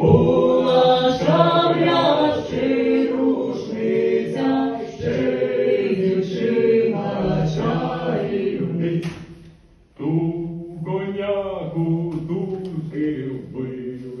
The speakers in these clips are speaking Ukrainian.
була шабля, ще й рушниця, ще дівчина чарівниця. Ту коняку турки вбили,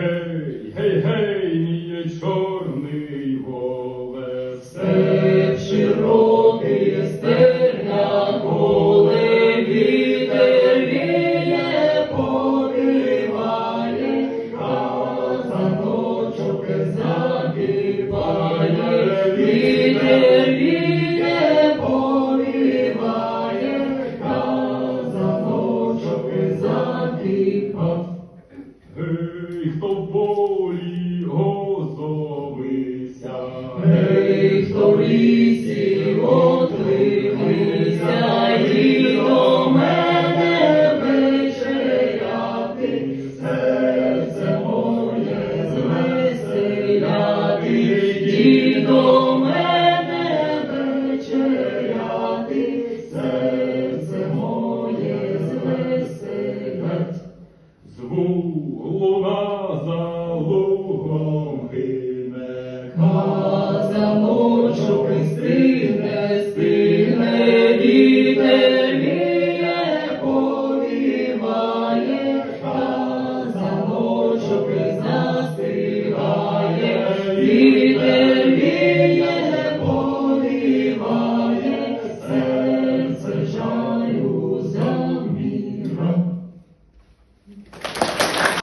Гей, гей, гей, мій чорний воле, полі озовися, лісі отримися, і до мене вечеряти, серце моє звеселяти, amor.